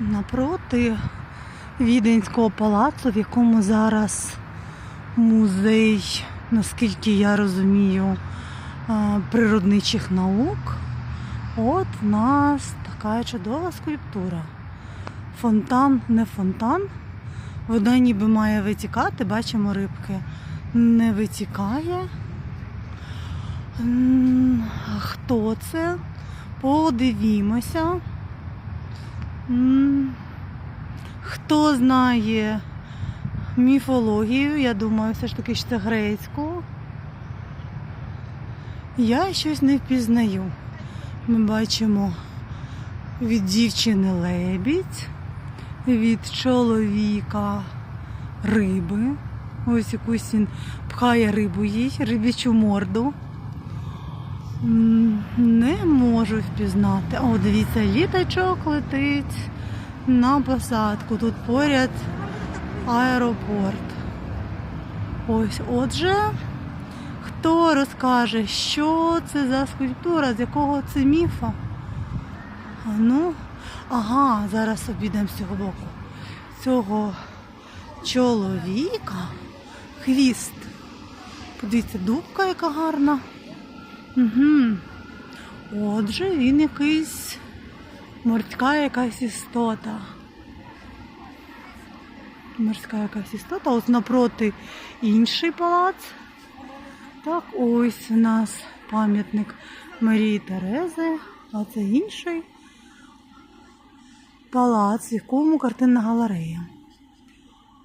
напроти Віденського палацу, в якому зараз музей, наскільки я розумію, природничих наук. От в нас така чудова скульптура. Фонтан, не фонтан. Вода ніби має витікати, бачимо рибки. Не витікає. Хто це? Подивімося. Хто знає міфологію, я думаю, все ж таки що це грецьку. Я щось не впізнаю. Ми бачимо від дівчини лебідь, від чоловіка риби. Ось якусь він пхає рибу їй, рибічу морду. Не можу впізнати. О, дивіться, літачок летить на посадку. Тут поряд аеропорт. Ось, отже, хто розкаже, що це за скульптура, з якого це міфа? Ну, ага, зараз обійдемо з цього боку. Цього чоловіка хвіст. Подивіться, дубка яка гарна. Угу. Отже, він якийсь морська якась істота. Морська якась істота. Ось напроти інший палац. Так, ось у нас пам'ятник Марії Терези, а це інший палац, в якому картинна галерея.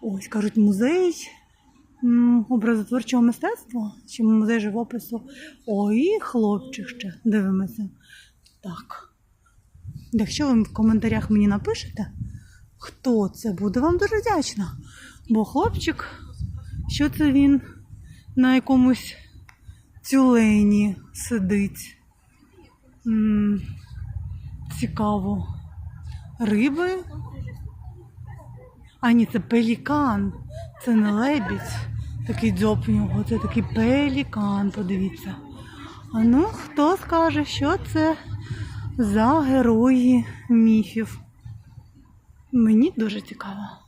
Ось, кажуть, музей образотворчого мистецтва чи музей живопису. Ой, хлопчик ще дивимося. Так. Якщо ви в коментарях мені напишете, хто це буде, вам дуже вдячна. Бо хлопчик, що це він на якомусь тюлені сидить. Цікаво. Риби. А ні, це пелікан. Це не лебідь. Такий дзьоб у нього. Це такий пелікан, подивіться. А ну, хто скаже, що це за герої міфів? Мені дуже цікаво.